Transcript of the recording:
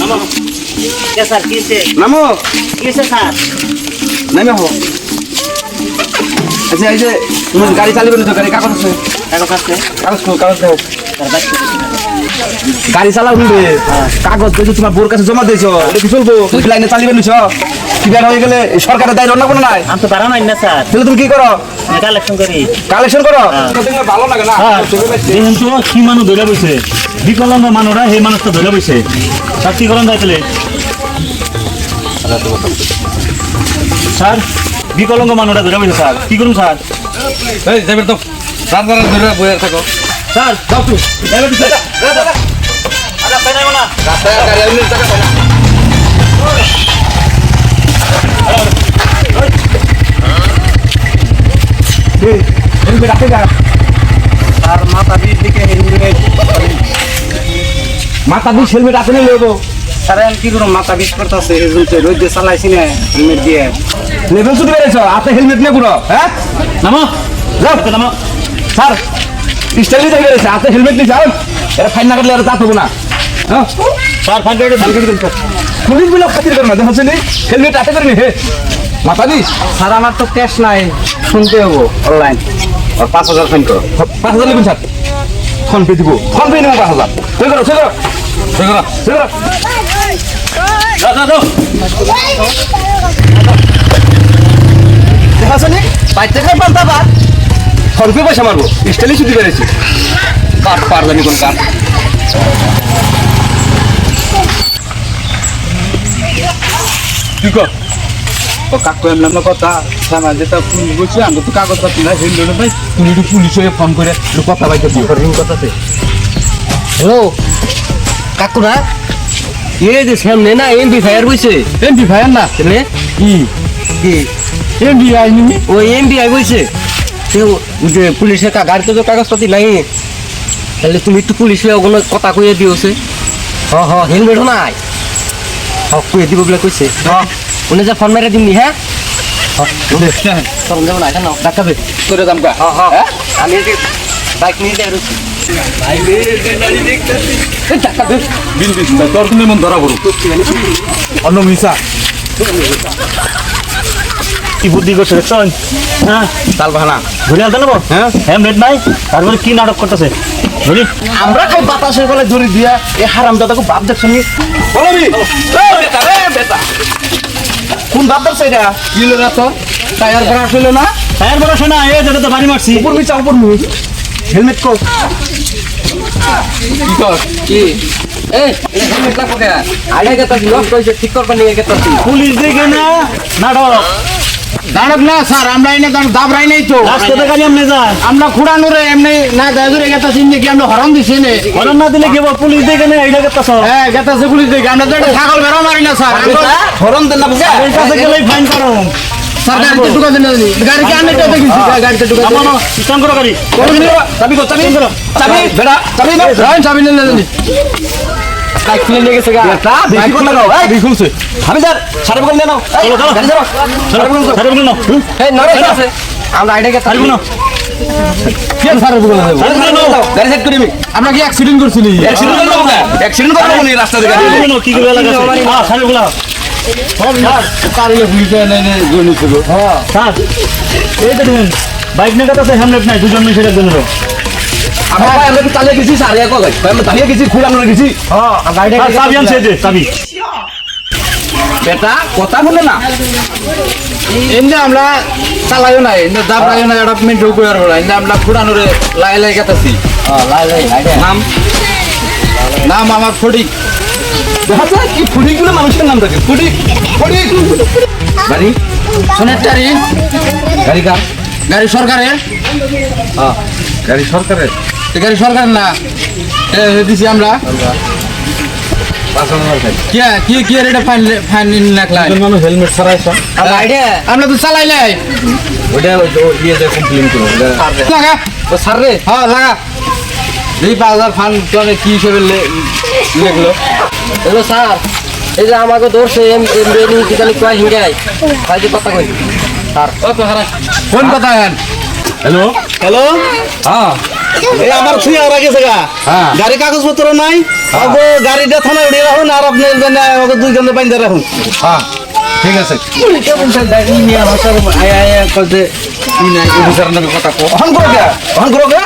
নাম। নামো হো আচ্ছা এই যে তুমি গাড়ি চালাবেন তো গাড়ি কাগজ আছে। কাগজ আছে? কাগজ কাগজ দাও গাড়ি চালাও কাগজ যদি তোমার বোর কাছে জমা দিয়েছ চলবো? লাইনে চালিবেন নিছ? কি বের হয়ে গেলে সরকারের দায় রান্না কোনো নাই? আমি তো বাড়া নাই না স্যার। তাহলে তুমি কি করো? কালেকশন করি। কালেকশন করো? ভালো লাগে না দেখেন তো কি মানুষ ধরে বসে। বিকলাঙ্গ মানুষরা সেই মানুষটা ধরে বসে। তার কি করেন যাইতলে স্যার বিকলাঙ্গ মানুষরা ধরে বসে স্যার। কি করুন স্যার? এই যাবেন তো। রাত রাত ধরে বয়ে থাকো। স্যার যাও তুমি এবার দিছে। আরে আপনি যাইবো না। রাস্তায় গাড়ি এমনি জায়গা পাই না এই, আর মাথা বির দিকে হেলমেট মাথা দিয়ে হেলমেট আছে না লেবো? আমি কি করব? মাথা বিষ করতেছে হেলমেট রোদ দিয়ে চালাইছি না হেলমেট দিয়ে। লেভেল ছুটি বেড়েছ? আপনি হেলমেট নিয়ে পুরো হ্যাঁ? নামো। যাও। নামো। স্যার স্টাইলি দেখে বেড়েছে আপনি হেলমেট নিয়ে এটা ফাইন না কাটলে আর তা হব না। হ্যাঁ? স্যার ফাইন করে পুলিশগুলো খাতির করে না হেলমেট হাতে করে নি হে। মাথা দিস। স্যার আমার তো ক্যাশ নাই শুনতে হব অনলাইন। আর পাঁচ হাজার ফাইন করো। পাঁচ হাজার লিখুন স্যার। ফোন পে দিব। ফোন পে নেব পাঁচ হাজার। সই করো সই করো। সই করো। সই করো। যাও যাও যাও দেখা শুনি বাইর থেকে পাল্টা বাদ। ফোন পে পয়সা মারবো। স্টাইলি ছুটি বেড়েছি কাঠ পার জানি কোন কাঠ তুই কর। ও কাকু এমন না কথা থানা যেটা পুলিশ বলছে তো কাগজ পাচ্ছি না ভাই তুমি একটু পুলিশ হয়ে ফোন করে একটু কথা বাইতে দিও। রিং কথাতে হ্যালো কাকুরা? এই যে সামনে না এমপি ফায়ার বইছে? এমপি ভাইয়ার না? রে কি? কি? এমপি আইনি ওই এমপি আই বইছে? তো যে পুলিশের কা- গাড়িতে তো কাগজপাতি নাই। তাহলে তুমি একটু পুলিশ হয়ে ওগুলো কথা কইয়ে দিওছে হ হ হেলমেটও নাই। হ কইয়ে দিব বলে কইছে। হ উনি যে ফোন মেরে দিমনি হ্যাঁ? চল যাব না কেন ডাক্তার করে দাম কা হ হ আমি বাইক নিয়ে যাই রয়েছি ধরা অন্য মিশা কি বুদ্ধি করছে দেখছেন হ্যাঁ? তাল বাহানা ধরে আনতে নেব হ্যাঁ হেমলেট নাই তারপরে কি নাটক করতেছে ধরি আমরা খাই বাতাসের গলায় দড়ি দিয়া এ হারাম দাদাকে বাপ দেখছ বলবি বেটা কোন বাপ দেখছ এটা কি লো না তো। টায়ার ব্রাশ হইল না? টায়ার ব্রাশ না এ যেটা তো বাড়ি মারছি। উপর মিচা উপর মুই হেলমেট কো কি কর? কি? এই হেলমেট লাগবো আগে গেতাছি লক কইছে ঠিক করবা নিয়ে গেতাছি। পুলিশ দিকে না নাটক দাঁড়ক না স্যার আমরা এনে দাবরাই নাই তো। রাস্তাতে গাড়ি এমনি যায় আমরা খুঁড়ানোরে এমনি না দাদুরে গেতাছি নাকি আমরা হরন দিছি নে। হরণ না দিলে কেবল পুলিশ দেখে না এইটা করতেছ হ্যাঁ গেতাছে পুলিশ দেখে। আমরা তো একটা ছাগল বেরো মারি না স্যার। আমরা- হরন দেন না বুঝা? এই কাছে গেলেই ফাইন করো। স্যার গাড়িতে ঢুকা দেন না গাড়িকে আনে তো দেখিছি গাড়িতে ঢুকা দেন আমানো স্টান করো গাড়ি। চাবি কো চাবি। চাবি। বেটা চাবি। না চাবি। নেন না বাইক কিনে নিয়ে গেছে গা। বেটা বেশি কথা লাগাও এই বেশি শুনছে আমি সাড়ে বকল দেন চলো চলো। গাড়ি ধরো। চলো সারে বলুন না এই আছে আমরা আইডা গেতাছি সারে বলুন সাড়ে বকল দেন সারে বলুন না গাড়ি সেট করি আমরা কি অ্যাক্সিডেন্ট করছিলি? অ্যাক্সিডেন্ট রাস্তা থেকে কি লাগা হ্যাঁ। বাইক নিয়ে কথা নাই দুজন সেটার জন্য। আমরা ভাই আমরা কি চালিয়ে গেছি সারিয়া কো ভাই আমরা চালিয়ে গেছি আমরা গেছি। স্যার চাবি আনছে যে চাবি। বেটা কথা বলে না। এমনি আমরা চালাইও নাই এমনি দাবরাইও নাই এটা মিনিট বলা এমনি আমরা খুঁড়ানোরে লাই লাই গেতাছি নাম? নাম আমার ফটিক। দেখাচ্ছে কি ফুডিংগুলো মানুষের নাম থাকে। ফুডিং ফুডিং গাড়ি? সোনের টারি গাড়ি কার? গাড়ি সরকারের। হ্যাঁ গাড়ি সরকারের। গাড়ি সরকারের না? এ দিছি আমরা। আমরা আইডা। আমরা তো চালাই নাই। তো ইয়ে কমপ্লেন করো লাগা। স্যার রে হ্যাঁ লাগা। এই পাঁচ হাজার ফান্ড কি হিসেবে লিখলো? হ্যালো স্যার এই যে আমাকে ধরছে এম এম রেনি কিতালি কয় হিঙ্গাই ভাই কথা কই স্যার। কোন কথা হেন? Hello hello? হ্যাঁ। এই আমার ছুঁয়ে আর গেছে গা হ্যাঁ। গাড়ি কাগজপত্র নাই ওগো গাড়িটা থানায় উড়িয়ে রাখুন আর আপনি ওকে দুইজনে বাইন্দা রাখুন। হ্যাঁ ঠিক আছে। কেমন নিয়ে আমার আয়া আয়া করতে ই নাই অফিসার নামে কথা কো অহন করো গা অহন করো গা